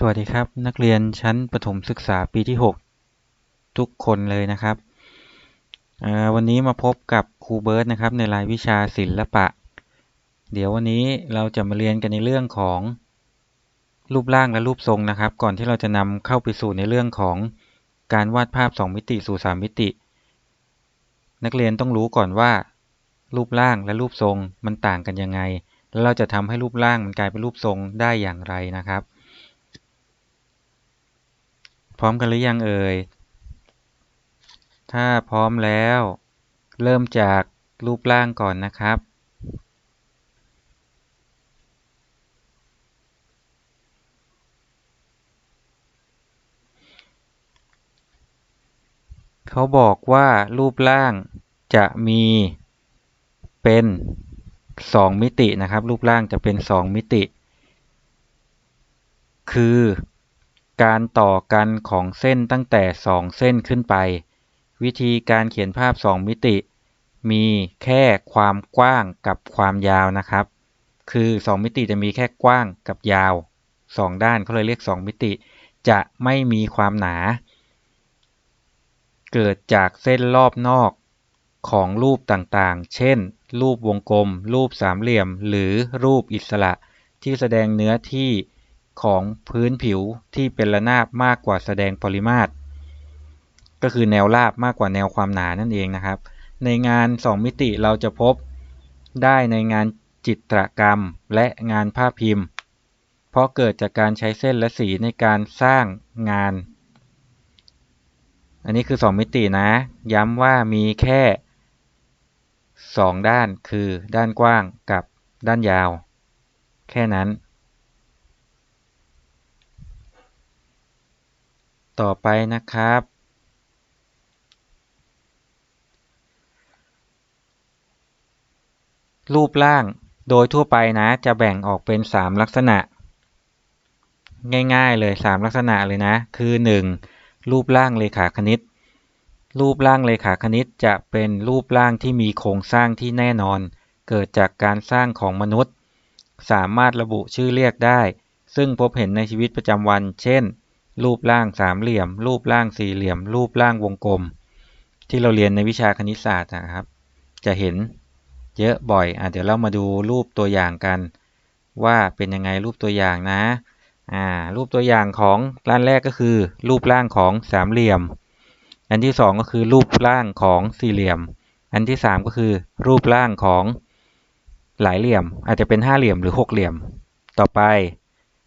สวัสดีครับ นักเรียนชั้นประถมศึกษาปีที่ 6 ทุกคนเลยนะครับ วันนี้มาพบกับครูเบิร์ตนะครับ ในรายวิชาศิลปะ เดี๋ยววันนี้เราจะมาเรียนกันในเรื่องของรูปร่างและรูปทรงนะครับ ก่อนที่เราจะนำเข้าไปสู่ในเรื่องของการวาดภาพ 2 มิติสู่ 3 มิติ นักเรียนต้องรู้ก่อนว่า รูปร่างและรูปทรงมันต่างกันยังไง แล้วเราจะทำให้รูปร่างมันกลายเป็นรูปทรงได้อย่างไรนะครับ พร้อมกันหรือยังเอ่ย ถ้าพร้อมแล้ว เริ่มจากรูปร่างก่อนนะครับ เขาบอกว่ารูปร่างจะมีเป็น 2 มิตินะครับ รูปร่างจะเป็น 2 มิติ คือ การต่อกันของเส้นตั้งแต่ 2 เส้นขึ้นไป วิธีการเขียนภาพ 2 มิติ มีแค่ความกว้างกับความยาวนะครับ คือ 2 มิติจะมีแค่กว้างกับยาว 2 ด้านเขาเลยเรียก 2 มิติ จะไม่มีความหนา เกิดจากเส้นรอบนอกของรูปต่างๆ เช่น รูปวงกลม รูปสามเหลี่ยม หรือรูปอิสระที่แสดงเนื้อที่ ของพื้นผิวที่เป็นระนาบมากกว่าแสดงปริมาตร ก็คือแนวราบมากกว่าแนวความหนานั่นเองนะครับ ในงาน 2 มิติเราจะพบได้ในงานจิตรกรรมและงานภาพพิมพ์ เพราะเกิดจากการใช้เส้นและสีในการสร้างงาน อันนี้คือ 2 มิตินะ ย้ำว่ามีแค่ 2 ด้านคือด้านกว้างกับด้านยาว แค่นั้น ต่อไปนะครับ รูปร่างโดยทั่วไปนะจะแบ่งออกเป็น 3 ลักษณะ ง่ายๆเลย 3 ลักษณะเลยนะ คือ 1. รูปร่างเลขาคณิต รูปร่างเลขาคณิตจะเป็นรูปร่างที่มีโครงสร้างที่แน่นอน เกิดจากการสร้างของมนุษย์ สามารถระบุชื่อเรียกได้ ซึ่งพบเห็นในชีวิตประจำวัน เช่น รูปร่างสามเหลี่ยม รูปร่างสี่เหลี่ยม รูปร่างวงกลม ที่เราเรียนในวิชาคณิตศาสตร์นะครับ จะเห็นเยอะบ่อยอะเดี๋ยวเรามาดูรูปตัวอย่างกัน ว่าเป็นยังไงรูปตัวอย่างนะอ่ารูปตัวอย่างของด้านแรกก็คือ รูปร่างของสามเหลี่ยม อันที่สองก็คือรูปร่างของสี่เหลี่ยม อันที่สามก็คือรูปร่างของหลายเหลี่ยม อาจจะเป็นห้าเหลี่ยมหรือหกเหลี่ยม ต่อไป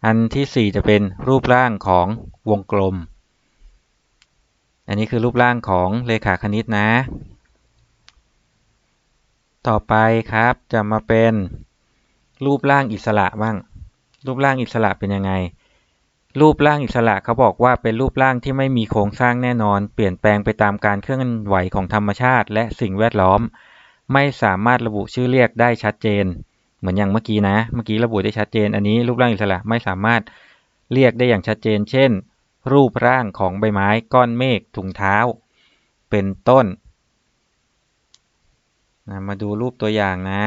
อันที่สี่จะเป็นรูปร่างของวงกลม อันนี้คือรูปร่างของเลขาคณิตนะ ต่อไปครับจะมาเป็นรูปร่างอิสระบ้าง รูปร่างอิสระเป็นยังไง รูปร่างอิสระเขาบอกว่าเป็นรูปร่างที่ไม่มีโครงสร้างแน่นอน เปลี่ยนแปลงไปตามการเคลื่อนไหวของธรรมชาติ และสิ่งแวดล้อม ไม่สามารถระบุชื่อเรียกได้ชัดเจน เหมือนอย่างเมื่อกี้นะ เมื่อกี้ระบุได้ชัดเจน อันนี้รูปร่างอิสระไม่สามารถเรียกได้อย่างชัดเจน เช่น รูปร่างของใบไม้ก้อนเมฆถุงเท้า เป็นต้นนะมาดูรูปตัวอย่างนะ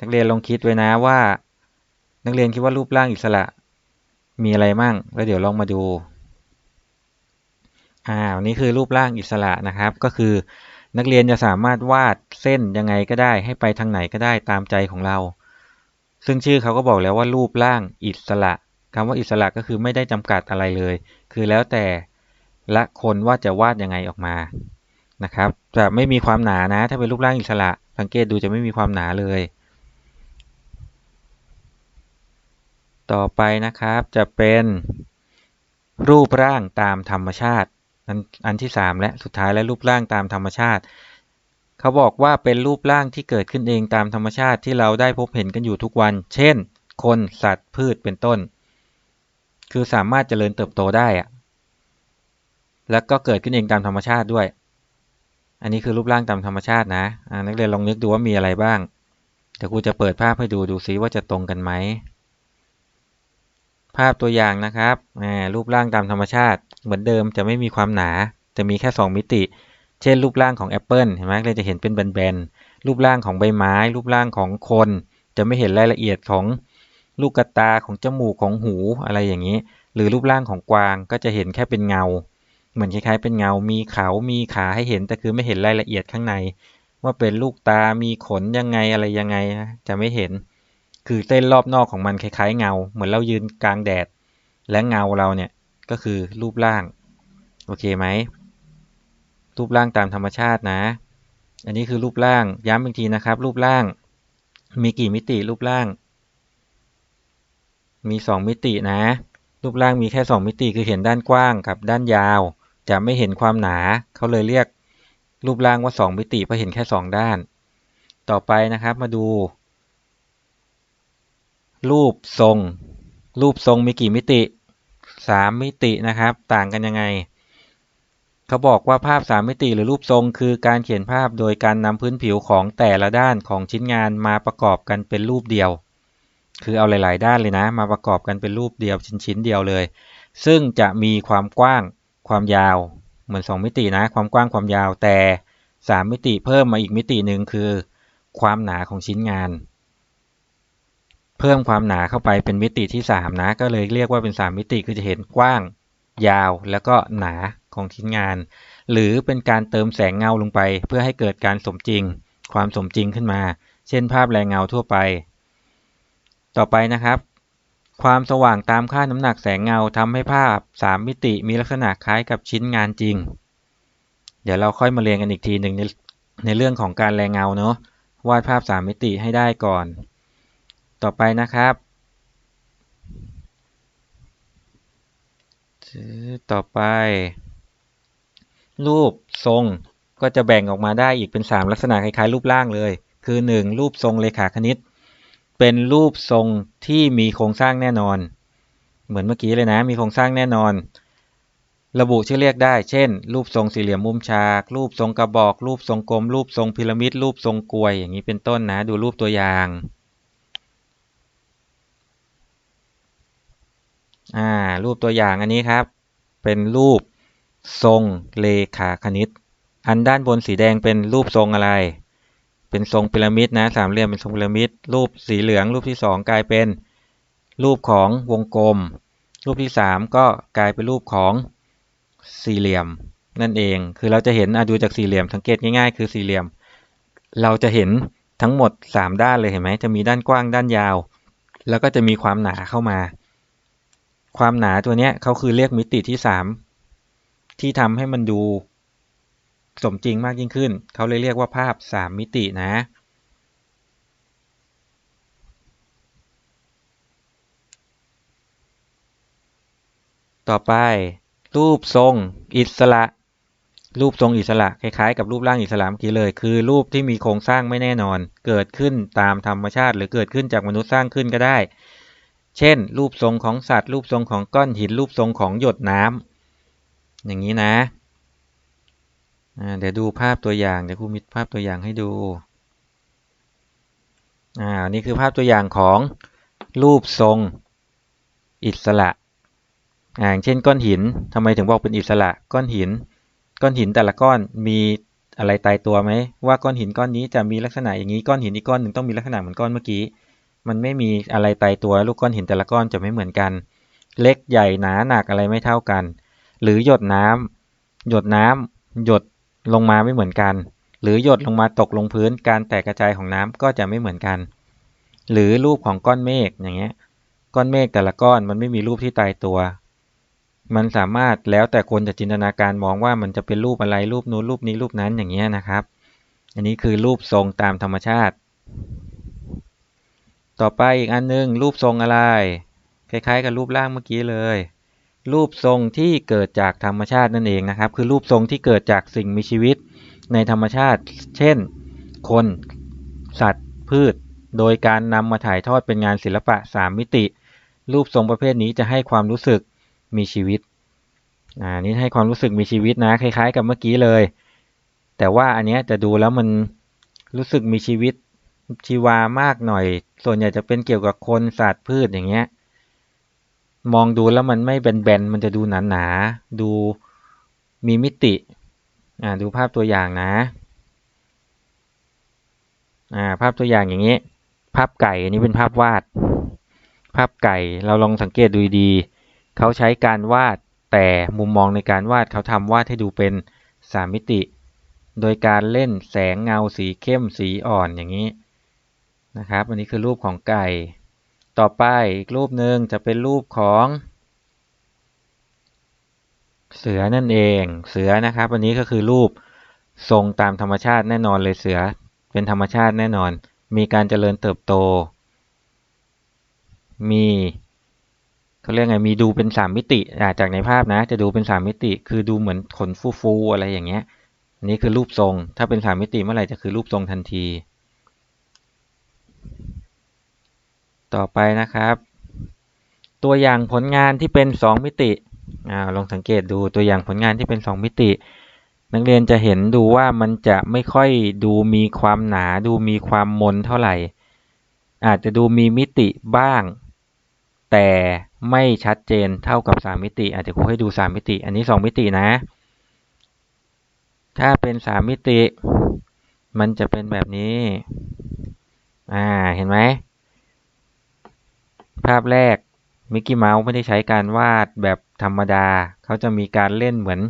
นักเรียนลองคิดไว้นะว่า นักเรียนคิดว่ารูปร่างอิสระมีอะไรมั่ง แล้วเดี๋ยวลองมาดูอ่าวันนี้คือรูปร่างอิสระนะครับ ก็คือ นักเรียนจะสามารถวาดเส้นยังไงก็ได้ให้ไปทางไหนก็ได้ตามใจของเรา ซึ่งชื่อเขาก็บอกแล้วว่ารูปร่างอิสระคำว่าอิสระก็คือไม่ได้จำกัดอะไรเลย คือแล้วแต่ละคนว่าจะวาดยังไงออกมานะครับจะไม่มีความหนานะ ถ้าเป็นรูปร่างอิสระ สังเกตดูจะไม่มีความหนาเลย ต่อไปนะครับจะเป็นรูปร่างตามธรรมชาติ อันอันที่ 3 และสุดท้ายและรูปร่างตามธรรมชาติ เขาบอกว่าเป็นรูปร่างที่เกิดขึ้นเองตามธรรมชาติที่เราได้พบเห็นกันอยู่ทุกวัน เช่น คนสัตว์พืชเป็นต้น คือสามารถเจริญเติบโตได้อะแล้วก็เกิดขึ้นเองตามธรรมชาติด้วย อันนี้คือรูปร่างตามธรรมชาตินะนักเรียนลองนึกดูว่ามีอะไรบ้างเดี๋ยวครูจะเปิดภาพให้ดูดูซิว่าจะตรงกันไหม ภาพตัวอย่างนะครับรูปร่างตามธรรมชาติ เหมือนเดิมจะไม่มีความหนา จะมีแค่ 2 มิติ เช่น รูปร่างของแอปเปิลเห็นไหมเราจะเห็นเป็นแบนๆ รูปร่างของใบไม้ รูปร่างของคน จะไม่เห็นรายละเอียดของลูกกระตาของจมูกของหูอะไรอย่างนี้ หรือรูปร่างของกวางก็จะเห็นแค่เป็นเงา เหมือนคล้ายๆ เป็นเงา มีเขามีขาให้เห็น แต่คือไม่เห็นรายละเอียดข้างใน ว่าเป็นลูกตา มีขนยังไงอะไรยังไง จะไม่เห็น คือเส้นรอบนอกของมันคล้ายๆเงา เหมือนเรายืนกลางแดด และเงาเราเนี่ยก็คือรูปร่าง โอเคไหม รูปร่างตามธรรมชาตินะ อันนี้คือรูปร่าง ย้ำอีกทีนะครับ รูปร่าง มีกี่มิติรูปร่าง มีสองมิตินะ รูปร่างมีแค่สองมิติคือเห็นด้านกว้างกับด้านยาว จะไม่เห็นความหนา เขาเลยเรียกรูปร่างว่าสองมิติเพราะเห็นแค่สองด้าน ต่อไปนะครับ มาดู รูปทรง รูปทรงมีกี่มิติสามมิตินะครับ ต่างกันยังไง เขาบอกว่าภาพสามมิติหรือรูปทรง คือการเขียนภาพโดยการนำพื้นผิวของแต่ละด้านของชิ้นงานมาประกอบกันเป็นรูปเดียว คือเอาหลาย ๆ ด้านเลยนะ มาประกอบกันเป็นรูปเดียวชิ้น ๆ เดียวเลย ซึ่งจะมีความกว้างความยาวเหมือน 2 มิตินะ ความกว้างความยาวแต่ 3 มิติเพิ่มมาอีกมิติหนึ่งคือ ความหนาของชิ้นงาน เพิ่มความหนาเข้าไปเป็นมิติที่ 3 นะ ก็เลยเรียกว่าเป็น 3 มิติคือจะเห็นกว้าง ยาวแล้วก็หนาของชิ้นงาน หรือเป็นการเติมแสงเงาลงไป เพื่อให้เกิดการสมจริง ความสมจริงขึ้นมา เช่นภาพแรงเงาทั่วไป ต่อไปนะครับ ความสว่างตามค่าน้ำหนักแสงเงาทำให้ภาพ 3 มิติมีลักษณะคล้ายกับชิ้นงานจริง เดี๋ยวเราค่อยมาเรียนกันอีกทีหนึ่งในในเรื่องของการแรงเงาเนาะวาดภาพ 3 มิติให้ได้ก่อน ต่อไปนะครับ ต่อไป รูปทรงก็จะแบ่งออกมาได้อีกเป็น 3 ลักษณะคล้ายๆ รูปร่างเลย คือ 1. รูปทรงเลขาคณิต เป็นรูปทรงที่มีโครงสร้างแน่นอน เหมือนเมื่อกี้เลยนะ มีโครงสร้างแน่นอน ระบุชื่อเรียกได้ เช่น รูปทรงสี่เหลี่ยมมุมฉาก รูปทรงกระบอก รูปทรงกลม รูปทรงพีระมิด รูปทรงกลวย อย่างนี้เป็นต้นนะ ดูรูปตัวอย่าง อ่ารูปตัวอย่างอันนี้ครับ เป็นรูปทรงเลขาคณิต อันด้านบนสีแดงเป็นรูปทรงอะไร เป็นทรงพีระมิดนะสามเหลี่ยมเป็นทรงพีระมิด รูปสีเหลือง รูปที่สองกลายเป็นรูปของวงกลม รูปที่สามก็กลายเป็นรูปของสี่เหลี่ยมนั่นเอง คือเราจะเห็นดูจากสี่เหลี่ยมสังเกตง่ายๆ คือสี่เหลี่ยม เราจะเห็นทั้งหมด 3 ด้านเลยเห็นไหมจะมีด้านกว้างด้านยาว แล้วก็จะมีความหนาเข้ามา ความหนาตัวเนี้ยเขาคือเรียกมิติที่3ที่ทำให้มันดูสมจริงมากยิ่งขึ้น เขาเลยเรียกว่าภาพ3มิตินะต่อไป รูปทรงอิสระ รูปทรงอิสระคล้ายๆกับรูปร่างอิสระเมื่อกี้เลย คือรูปที่มีโครงสร้างไม่แน่นอน เกิดขึ้นตามธรรมชาติ หรือเกิดขึ้นจากมนุษย์สร้างขึ้นก็ได้ เช่น รูปทรงของสัตว์ รูปทรงของก้อนหิน รูปทรงของหยดน้ำอย่างนี้นะเดี๋ยวดูภาพตัวอย่าง เดี๋ยวครูมีภาพตัวอย่างให้ดูอ่านี่คือภาพตัวอย่างของรูปทรงอิสระอย่างเช่นก้อนหินทำไมถึงบอกเป็นอิสระ ก้อนหิน ก้อนหินแต่ละก้อนมีอะไรตายตัวไหมว่าก้อนหินก้อนนี้จะมีลักษณะอย่างนี้ ก้อนหินอีกก้อนหนึ่งต้องมีลักษณะเหมือนก้อนเมื่อกี้ มันไม่มีอะไรตายตัวลูกก้อนหินแต่ละก้อนจะไม่เหมือนกัน เล็กใหญ่หนาหนักอะไรไม่เท่ากัน หรือหยดน้ำหยดน้ำหยดลงมาไม่เหมือนกัน หรือหยดลงมาตกลงพื้นการแตกกระจายของน้ำก็จะไม่เหมือนกัน หรือรูปของก้อนเมฆอย่างเงี้ยก้อนเมฆแต่ละก้อนมันไม่มีรูปที่ตายตัว มันสามารถแล้วแต่คนจะจินตนาการมองว่ามันจะเป็นรูปอะไรรูปนู้นรูปนี้รูปนั้นอย่างเงี้ยนะครับ อันนี้คือรูปทรงตามธรรมชาติ ต่อไปอีกอันนึง รูปทรงอะไร คล้ายๆ กับรูปร่างเมื่อกี้เลย รูปทรงที่เกิดจากธรรมชาตินั่นเองนะครับ คือรูปทรงที่เกิดจากสิ่งมีชีวิตในธรรมชาติ เช่น คน สัตว์ พืช โดยการนำมาถ่ายทอดเป็นงานศิลปะ 3 มิติ รูปทรงประเภทนี้จะให้ความรู้สึกมีชีวิตอ่านี่ให้ความรู้สึกมีชีวิตนะ คล้าย ๆ กับเมื่อกี้เลย แต่ว่าอันนี้จะดูแล้วมันรู้สึกมีชีวิต ชีวามากหน่อย ส่วนใหญ่จะเป็นเกี่ยวกับคนสัตว์พืชอย่างเงี้ย มองดูแล้วมันไม่แบนๆ มันจะดูหนาๆ ดูมีมิติ อ่า ดูภาพตัวอย่างนะ อ่า ภาพตัวอย่างอย่างนี้ภาพไก่อันนี้เป็นภาพวาด ภาพไก่ เราลองสังเกตดูดี เขาใช้การวาด แต่มุมมองในการวาดเขาทำวาดให้ดูเป็นสามมิติ โดยการเล่นแสงเงาสีเข้มสีอ่อนอย่างนี้ นะครับ อันนี้คือรูปของไก่ ต่อไปอีกรูปหนึ่งจะเป็นรูปของ เสือนั่นเอง เสือนะครับ อันนี้ก็คือรูปทรงตามธรรมชาติแน่นอนเลยเสือ เป็นธรรมชาติแน่นอน มีการเจริญเติบโต มีเขาเรียกไง มีดูเป็นสามมิติจากในภาพนะ จะดูเป็นสามมิติ คือดูเหมือนขนฟูๆอะไรอย่างเงี้ย อันนี้คือรูปทรง ถ้าเป็นสามมิติเมื่อไหร่จะคือรูปทรงทันที ต่อไปนะครับ ตัวอย่างผลงานที่เป็นสองมิติอ่าลองสังเกตดูตัวอย่างผลงานที่เป็นสองมิติ นักเรียนจะเห็นดูว่ามันจะไม่ค่อยดูมีความหนา ดูมีความมนเท่าไหร่ อาจจะดูมีมิติบ้าง แต่ไม่ชัดเจนเท่ากับ 3 มิติ อาจจะครูให้ดู 3 มิติ อันนี้ 2 มิตินะ ถ้าเป็น 3 มิติ มันจะเป็นแบบนี้ อ่า เห็นไหม ภาพแรกมิกกี้เมาส์ไม่ได้ใช้การวาดแบบธรรมดา เขาจะมีการเล่นเหมือน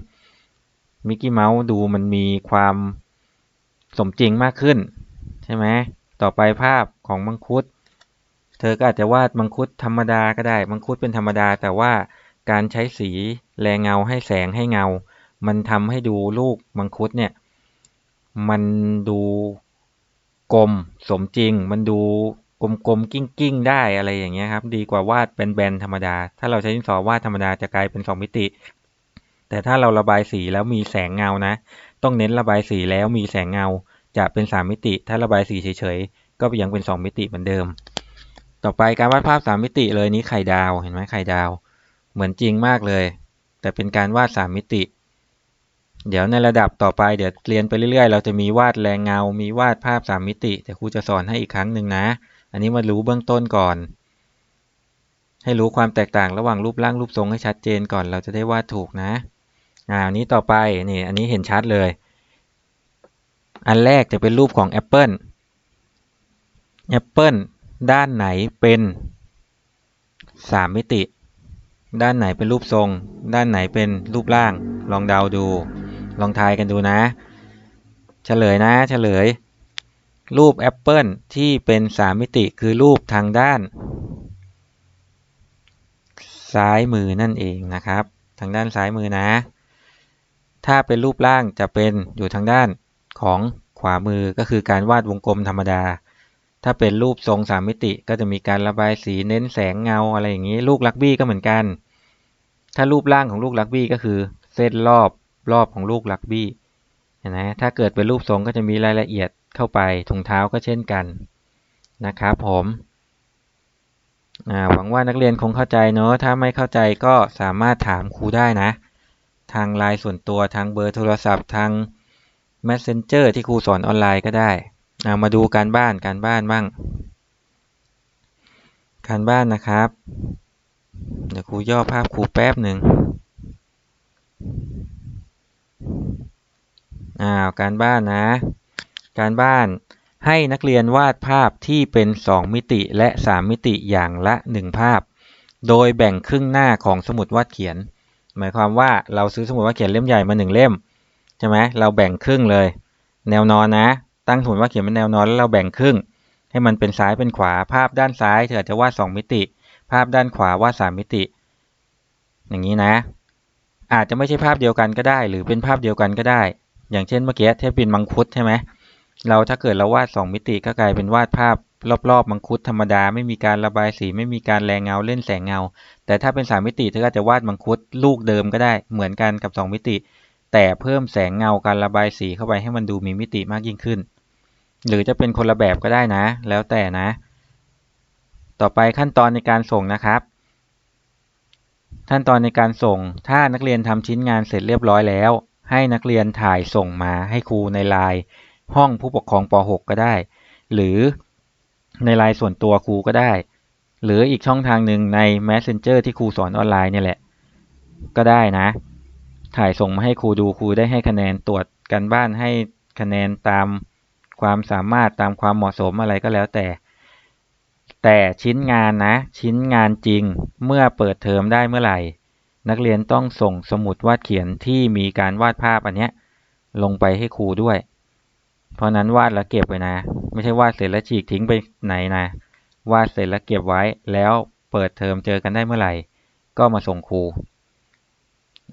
มิกกี้เมาส์ดูมันมีความสมจริงมากขึ้น ใช่ไหม ต่อไปภาพของมังคุด เธอก็อาจจะวาดมังคุดธรรมดาก็ได้ มังคุดเป็นธรรมดา แต่ว่าการใช้สีแรงเงาให้แสงให้เงา มันทำให้ดูลูกมังคุดเนี่ย มันดู กลมสมจริง มันดูกลมๆ กิ้งๆ ได้อะไรอย่างเงี้ยครับ ดีกว่าวาดเป็นแบนธรรมดา ถ้าเราใช้ดินสอวาดธรรมดาจะกลายเป็นสองมิติ แต่ถ้าเราระบายสีแล้วมีแสงเงานะ ต้องเน้นระบายสีแล้วมีแสงเงา จะเป็นสามมิติ ถ้าระบายสีเฉยๆ ก็ยังเป็นสองมิติเหมือนเดิม ต่อไปการวาดภาพสามมิติเลยนี้ไข่ดาว เห็นไหมไข่ดาว เหมือนจริงมากเลย แต่เป็นการวาดสามมิติ เดี๋ยวในระดับต่อไปเดี๋ยวเรียนไปเรื่อยๆ เราจะมีวาดแรงเงา มีวาดภาพสามมิติ แต่ครูจะสอนให้อีกครั้งหนึ่งนะ อันนี้มารู้เบื้องต้นก่อน ให้รู้ความแตกต่างระหว่างรูปร่างรูปทรงให้ชัดเจนก่อน เราจะได้วาดถูกนะ อ่าอันนี้ต่อไปนี่อันนี้เห็นชัดเลย อันแรกจะเป็นรูปของแอปเปิลแอปเปิลด้านไหนเป็นสามมิติ ด้านไหนเป็นรูปทรง ด้านไหนเป็นรูปร่าง ลองเดาดู ลองทายกันดูนะ เฉลยนะ เฉลย รูปแอปเปิลที่เป็นสามมิติคือรูปทางด้าน ซ้ายมือนั่นเองนะครับ ทางด้านซ้ายมือนะ ถ้าเป็นรูปร่างจะเป็นอยู่ทางด้านของขวามือก็คือการวาดวงกลมธรรมดา ถ้าเป็นรูปทรงสามมิติก็จะมีการระบายสีเน้นแสงเงาอะไรอย่างนี้ ลูกลักบี้ก็เหมือนกัน ถ้ารูปร่างของลูกลักบี้ก็คือเส้นรอบ รอบของลูกลักบี้นไหมถ้าเกิดเป็นรูปทรงก็จะมีรายละเอียดเข้าไปถุงเท้าก็เช่นกันนะครับผมหวังว่านักเรียนคงเข้าใจเนอะถ้าไม่เข้าใจก็สามารถถามครูได้นะ ทางไลน์ส่วนตัวทางเบอร์โทรศัพท์ทาง Messenger ที่ครูสอนออนไลน์ก็ได้ามาดูการบ้านการบ้านบ้าง การบ้านนะครับ เดี๋ยวครูย่อภาพครูแป๊บหนึ่ง อ้าวการบ้านนะ การบ้านให้นักเรียนวาดภาพที่เป็น 2 มิติและ 3 มิติอย่างละ 1 ภาพ โดยแบ่งครึ่งหน้าของสมุดวาดเขียน หมายความว่าเราซื้อสมุดวาดเขียนเล่มใหญ่มา 1 เล่มใช่ไหมเราแบ่งครึ่งเลย แนวนอนนะ ตั้งสมุดวาดเขียนเป็นแนวนอนแล้วเราแบ่งครึ่ง ให้มันเป็นซ้ายเป็นขวาภาพด้านซ้ายเธอจจะวาด 2 มิติ ภาพด้านขวาวาด 3 มิติ อย่างนี้นะ อาจจะไม่ใช่ภาพเดียวกันก็ได้ หรือเป็นภาพเดียวกันก็ได้ อย่างเช่นเมื่อกี้เทพบินมังคุดใช่ไหมเราถ้าเกิดเราวาด 2 มิติก็กลายเป็นวาดภาพรอบๆมังคุดธรรมดา ไม่มีการระบายสีไม่มีการแรงเงาเล่นแสงเงา แต่ถ้าเป็น 3 มิติเธอก็จะวาดมังคุดลูกเดิมก็ได้เหมือนกันกับ 2 มิติ แต่เพิ่มแสงเงาการระบายสีเข้าไปให้มันดูมีมิติมากยิ่งขึ้น หรือจะเป็นคนละแบบก็ได้นะ แล้วแต่นะ ต่อไปขั้นตอนในการส่งนะครับ ขั้นตอนในการส่ง ถ้านักเรียนทำชิ้นงานเสร็จเรียบร้อยแล้ว ให้นักเรียนถ่ายส่งมาให้ครูในไลน์ห้องผู้ปกครองป .6 ก็ได้ หรือในไลน์ส่วนตัวครูก็ได้ หรืออีกช่องทางหนึ่งใน Messenger ที่ครูสอนออนไลน์เนี่ยแหละ ก็ได้นะ ถ่ายส่งมาให้ครูดูครูได้ให้คะแนนตรวจกันบ้านให้คะแนนตามความสามารถตามความเหมาะสมอะไรก็แล้วแต่ แต่ชิ้นงานนะ ชิ้นงานจริงเมื่อเปิดเทอมได้เมื่อไหร่ นักเรียนต้องส่งสมุดวาดเขียนที่มีการวาดภาพอันเนี้ยลงไปให้ครูด้วย เพราะนั้นวาดแล้วเก็บไว้นะ ไม่ใช่วาดเสร็จแล้วฉีกทิ้งไปไหนนะ วาดเสร็จแล้วเก็บไว้ แล้วเปิดเทอมเจอกันได้เมื่อไหร่ ก็มาส่งครู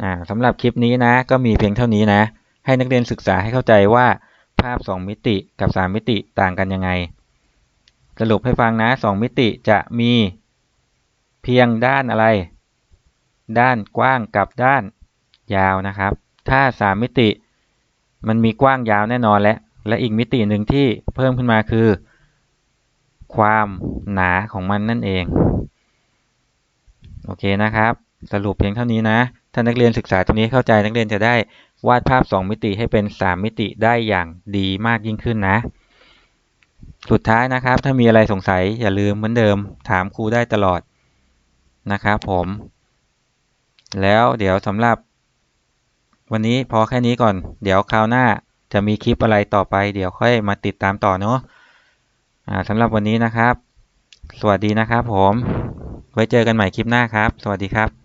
อ่าสำหรับคลิปนี้นะ ก็มีเพียงเท่านี้นะ ให้นักเรียนศึกษาให้เข้าใจว่าภาพ 2 มิติกับ 3 มิติต่างกันยังไง สรุปให้ฟังนะ2มิติจะมีเพียงด้านอะไร ด้านกว้างกับด้านยาวนะครับ ถ้า3มิติมันมีกว้างยาวแน่นอนและ และอีกมิติหนึ่งที่เพิ่มขึ้นมาคือ ความหนาของมันนั่นเอง โอเคนะครับ สรุปเพียงเท่านี้นะ ถ้านักเรียนศึกษาตรงนี้เข้าใจนักเรียนจะได้วาดภาพ 2 มิติให้เป็น 3 มิติได้อย่างดีมากยิ่งขึ้นนะ สุดท้ายนะครับ ถ้ามีอะไรสงสัยอย่าลืมเหมือนเดิม ถามครูได้ตลอดนะครับผม แล้วเดี๋ยวสำหรับ วันนี้พอแค่นี้ก่อน เดี๋ยวคราวหน้าจะมีคลิปอะไรต่อไป เดี๋ยวค่อยมาติดตามต่อเนาะอ่าสำหรับวันนี้นะครับ สวัสดีนะครับผม ไว้เจอกันใหม่คลิปหน้าครับ สวัสดีครับ